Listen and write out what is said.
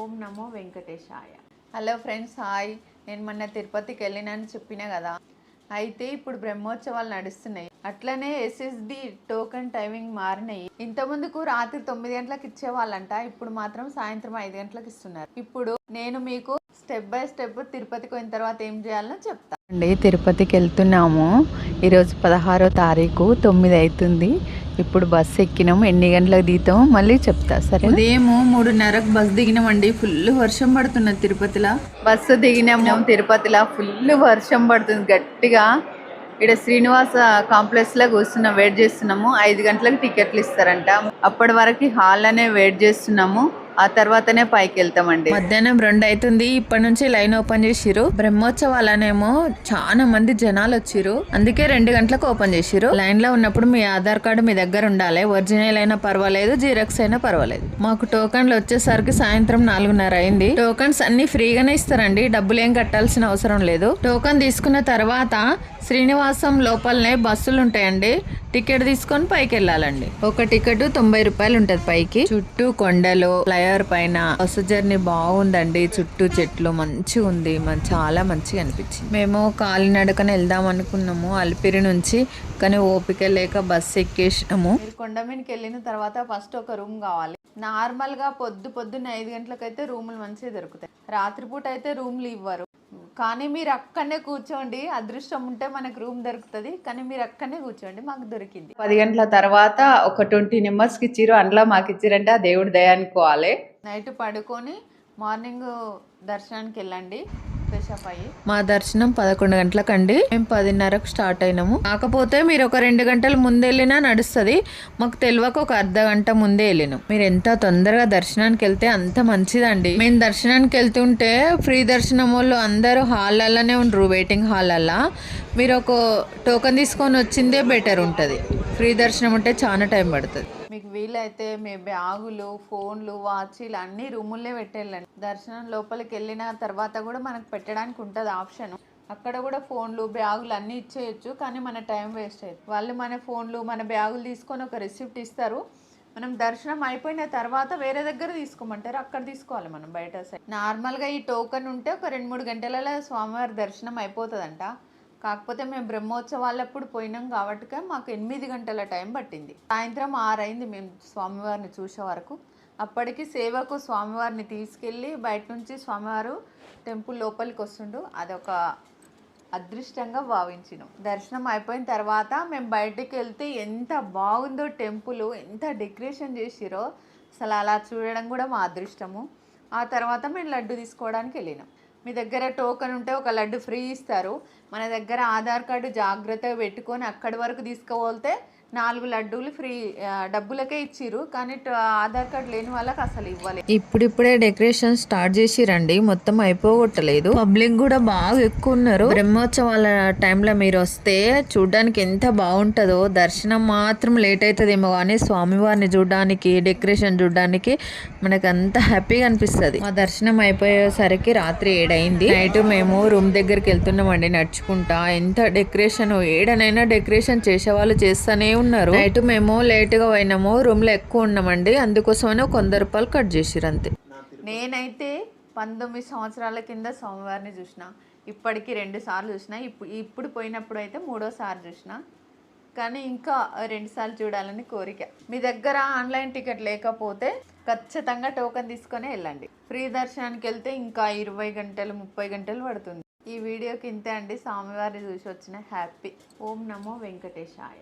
ఓం నమో వెంకటేశాయ. Hello friends hi. నేను మొన్న తిరుపతికి వెళ్ళినని చెప్పినా కదా? అయితే ఇప్పుడు బ్రహ్మోత్సవాలు నడుస్తున్నాయి. అట్లనే ఎస్ఎస్డి టోకెన్ టైమింగ్ మారినాయి. ఇంత ముందుకు రాత్రి తొమ్మిది గంటలకు ఇచ్చేవాళ్ళంట. ఇప్పుడు మాత్రం సాయంత్రం ఐదు గంటలకు ఇస్తున్నారు. ఇప్పుడు నేను మీకు స్టెప్ బై స్టెప్ తిరుపతికి పోయిన తర్వాత ఏం చేయాలో చెప్తా. అండి తిరుపతికి వెళ్తున్నాము. ఈరోజు పదహారో తారీఖు తొమ్మిది అవుతుంది. ఇప్పుడు బస్సు ఎక్కినాము ఎన్ని గంటలకు దిగుతామో మళ్ళీ చెప్తా సరే ఉదయం మూడున్నరకు బస్సు దిగినామండి ఫుల్ వర్షం పడుతున్నది తిరుపతిలో. బస్సు దిగినాము తిరుపతిలో ఫుల్ వర్షం పడుతుంది గట్టిగా. ఇక్కడ శ్రీనివాస కాంప్లెక్స్లో కూర్చున్నాం వెయిట్ చేస్తున్నాము. ఐదు గంటలకు టికెట్లు ఇస్తారంట. అప్పటి వరకు హాల్ అనే వెయిట్ చేస్తున్నాము. ఆ తర్వాతనే పైకి వెళ్తామండి మధ్యాహ్నం రెండు అవుతుంది ఇప్పటి నుంచి లైన్ ఓపెన్ చేసిరు బ్రహ్మోత్సవాలనేమో చాలా మంది జనాలు వచ్చిరు అందుకే రెండు గంటలకు ఓపెన్ చేసిరు లైన్లో ఉన్నప్పుడు మీ ఆధార్ కార్డు మీ దగ్గర ఉండాలి. ఒరిజినల్ అయినా పర్వాలేదు జీరాక్స్ అయినా పర్వాలేదు. మాకు టోకన్లు వచ్చేసరికి సాయంత్రం నాలుగున్నర అయింది. టోకన్స్ అన్ని ఫ్రీగానే ఇస్తారండి. డబ్బులు ఏం కట్టాల్సిన అవసరం లేదు. టోకన్ తీసుకున్న తర్వాత శ్రీనివాసం లోపలనే బస్సులు ఉంటాయండి. టికెట్ తీసుకొని పైకి వెళ్ళాలండి ఒక టికెట్ తొంభై రూపాయలు ఉంటది పైకి. చుట్టూ కొండలు ఫ్లైఓవర్ పైన. బస్సు జర్నీ బాగుందండి. చుట్టూ చెట్లు మంచిగా ఉంది. చాలా మంచిగా అనిపించింది. మేము కాలినడకన వెళ్దాం అనుకున్నాము. అలిపిరి నుంచి. కానీ ఓపిక లేక బస్సు ఎక్కేసినాము. కొండ మీదకి వెళ్ళిన తర్వాత ఫస్ట్ ఒక రూమ్ కావాలి. నార్మల్గా పొద్దు పొద్దున్న ఐదు గంటలకైతే రూములు మంచిగా దొరుకుతాయి. రాత్రిపూట అయితే రూమ్లు ఇవ్వరు. కానీ మీరు అక్కడనే కూర్చోండి. అదృష్టం ఉంటే మనకు రూమ్ దొరుకుతుంది. కానీ మీరు అక్కడనే కూర్చోండి. మాకు దొరికింది. పది గంటల తర్వాత ఒక ట్వంటీ మెంబర్స్కి ఇచ్చిరు అందులో మాకు ఇచ్చిరంటే ఆ దేవుడి దయ అనుకోవాలి. నైట్ పడుకొని మార్నింగ్ దర్శనానికి వెళ్ళండి. మా దర్శనం పదకొండు గంటలకండి. మేము పదిన్నరకు స్టార్ట్ అయినాము. కాకపోతే మీరు ఒక రెండు గంటల ముందు వెళ్ళినా నడుస్తుంది. మాకు తెలియక ఒక అర్ధ గంట ముందే వెళ్ళినాం. మీరు ఎంత తొందరగా దర్శనానికి వెళ్తే అంత మంచిదండి. మేము దర్శనానికి వెళ్తుంటే ఫ్రీ దర్శనం వాళ్ళు అందరూ హాల్లలోనే ఉండరు వెయిటింగ్ హాలల్లో మీరు ఒక టోకెన్ తీసుకొని వచ్చిందే బెటర్ ఉంటుంది. ఫ్రీ దర్శనం ఉంటే చాలా టైం పడుతుంది. వీలైతే మీ బ్యాగులు ఫోన్లు వాచీలు అన్ని రూముల్లో పెట్టేళ్ళండి. దర్శనం లోపలికి వెళ్ళిన తర్వాత కూడా మనకు పెట్టడానికి ఉంటుంది ఆప్షన్. అక్కడ కూడా ఫోన్లు బ్యాగులు అన్నీ ఇచ్చేయచ్చు కానీ మన టైం వేస్ట్ అయ్యింది. వాళ్ళు మన ఫోన్లు మన బ్యాగులు తీసుకొని ఒక రిసిప్ట్ ఇస్తారు. మనం దర్శనం అయిపోయిన తర్వాత వేరే దగ్గర తీసుకోమంటారు అక్కడ తీసుకోవాలి మనం బయట సైడ్. నార్మల్గా ఈ టోకెన్ ఉంటే ఒక రెండు మూడు గంటలలో స్వామివారి దర్శనం అయిపోతుందంట. కాకపోతే మేము బ్రహ్మోత్సవాలప్పుడు పోయినాం కాబట్టి మాకు ఎనిమిది గంటల టైం పట్టింది. సాయంత్రం ఆరైంది మేము స్వామివారిని చూసే వరకు. అప్పటికి సేవకు స్వామివారిని తీసుకెళ్ళి బయట నుంచి స్వామివారు టెంపుల్ లోపలికి వస్తుండు. అదొక అదృష్టంగా భావించినాం. దర్శనం అయిపోయిన తర్వాత మేము బయటికి వెళ్తే ఎంత బాగుందో టెంపుల్ ఎంత డెకరేషన్ చేసిరో. అసలు అలా చూడడం కూడా మా అదృష్టము. ఆ తర్వాత మేము లడ్డు తీసుకోవడానికి వెళ్ళినాం. మీ దగ్గర టోకెన్ ఉంటే ఒక లడ్డు ఫ్రీ ఇస్తారు. మన దగ్గర ఆధార్ కార్డు జాగ్రత్తగా పెట్టుకొని అక్కడి వరకు తీసుకుపోతే నాలుగు లడ్డూలు ఫ్రీ డబ్బులకే ఇచ్చిర్రు. కానీ ఆధార్ కార్డు లేని వాళ్ళకి అసలు ఇవ్వలేదు ఇప్పుడిప్పుడే డెకరేషన్ స్టార్ట్ చేసిరండి. మొత్తం అయిపోగొట్టలేదు. పబ్లిక్ కూడా బాగా ఎక్కువ ఉన్నారు బ్రహ్మోత్సవాల టైంలో మీరు వస్తే చూడడానికి ఎంత బాగుంటుందో దర్శనం మాత్రం లేట్ అవుతుందేమో కానీ స్వామివారిని చూడడానికి డెకరేషన్ చూడడానికి మనకు అంత హ్యాపీగా అనిపిస్తుంది. మా దర్శనం అయిపోయేసరికి రాత్రి ఏడైంది నైట్ మేము రూమ్ దగ్గరికి వెళ్తున్నామండి నడుచుకుంటా. ఎంత డెకరేషన్ ఏడనైనా డెకరేషన్ చేసే వాళ్ళు చేస్తూనే ఉన్నారు. నైట్ మేము లేట్గా పోయినాము రూమ్లో ఎక్కువ ఉన్నామండి. అందుకోసమనే ఒక వంద రూపాయలు కట్ చేసిరు అంతే. నేనైతే పంతొమ్మిది సంవత్సరాల కింద స్వామివారిని చూసిన ఇప్పటికి రెండు సార్లు చూసిన ఇప్పుడు ఇప్పుడు పోయినప్పుడు అయితే మూడోసారి చూసిన కానీ ఇంకా రెండుసార్లు చూడాలని కోరిక. మీ దగ్గర ఆన్లైన్ టికెట్ లేకపోతే ఖచ్చితంగా టోకెన్ తీసుకొని వెళ్ళండి. ఫ్రీ దర్శనానికి వెళ్తే ఇంకా ఇరవై గంటలు ముప్పై గంటలు పడుతుంది. ఈ వీడియోకి ఇంతే అండి. స్వామివారిని చూసి వచ్చిన హ్యాపీ. ఓం నమో వెంకటేశాయ.